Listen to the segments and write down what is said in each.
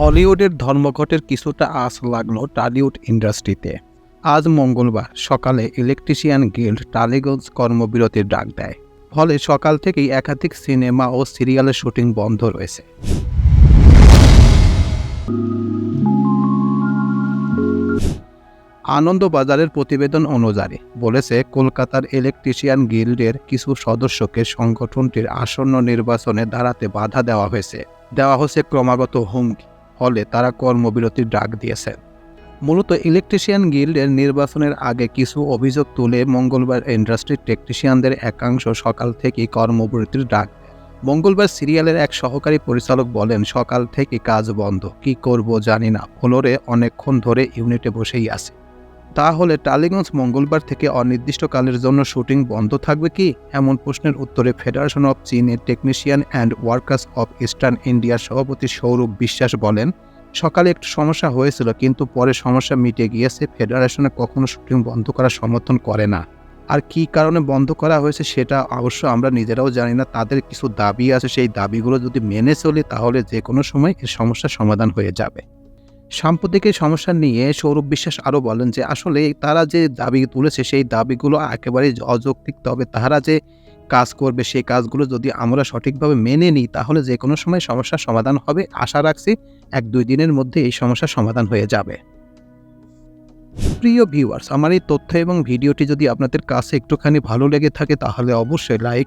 হলিউডের ধর্মঘটের কিছুটা আশ লাগল টালিউড ইন্ডাস্ট্রিতে। আজ মঙ্গলবার সকালে ইলেকট্রিশিয়ান গিল্ড টালিগঞ্জ কর্মবিরতির ডাক দেয়। ফলে সকাল থেকেই একাধিক সিনেমা ও সিরিয়ালের শুটিং বন্ধ রয়েছে। আনন্দবাজারের প্রতিবেদন অনুযায়ী, বলেছে কলকাতার ইলেকট্রিশিয়ান গিল্ডের কিছু সদস্যকে সংগঠনটির আসন্ন নির্বাচনে দাঁড়াতে বাধা দেওয়া হয়েছে। দেওয়া হয়েছে ক্রমাগত হুমকি। ফলে তারা কর্মবিরতির ডাক দিয়েছে। মূলত ইলেকট্রিশিয়ান গিল্ডের নির্বাচনের আগে কিছু অভিযোগ তুলে মঙ্গলবার ইন্ডাস্ট্রির টেকনিশিয়ানদের একাংশ সকাল থেকেই কর্মবিরতির ডাক মঙ্গলবার সিরিয়ালের এক সহকারী পরিচালক বলেন, সকাল থেকে কাজ বন্ধ। কি করব জানি না। ফ্লোরে অনেকক্ষণ ধরে ইউনিটে বসেই আছে। তাহলে টালিগঞ্জ মঙ্গলবার থেকে অনির্দিষ্টকালের জন্য শুটিং বন্ধ থাকবে কি? এমন প্রশ্নের উত্তরে ফেডারেশন অব চীনের technician and workers of eastern ইন্ডিয়ার সভাপতি সৌরভ বিশ্বাস বলেন, সকালে একটু সমস্যা হয়েছিল কিন্তু পরে সমস্যা মিটে গিয়েছে ফেডারেশনে কখনো শুটিং বন্ধ করার সমর্থন করে না। আর কী কারণে বন্ধ করা হয়েছে সেটা অবশ্য আমরা নিজেরাও জানি না, তাদের কিছু দাবি আছে, সেই দাবিগুলো যদি মেনে চলি তাহলে যে কোনো সময় এর সমস্যার সমাধান হয়ে যাবে। সাম্প্রতিক এই সমস্যা নিয়ে সৌরভ বিশ্বাস আরও বলেন যে আসলে তারা যে দাবি তুলেছে সেই দাবিগুলো একেবারেই অযৌক্তিক, তবে তারা যে কাজ করবে সেই কাজগুলো যদি আমরা সঠিকভাবে মেনে নিই, তাহলে যে কোনো সময় সমস্যার সমাধান হবে। আশা রাখছি এক দুই দিনের মধ্যে এই সমস্যার সমাধান হয়ে যাবে। প্রিয় ভিউয়ার্স, আমার এই তথ্য এবং ভিডিওটি যদি আপনাদের কাছে একটুখানি ভালো লেগে থাকে, তাহলে অবশ্যই লাইক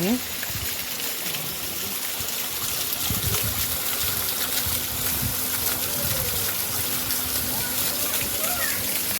네.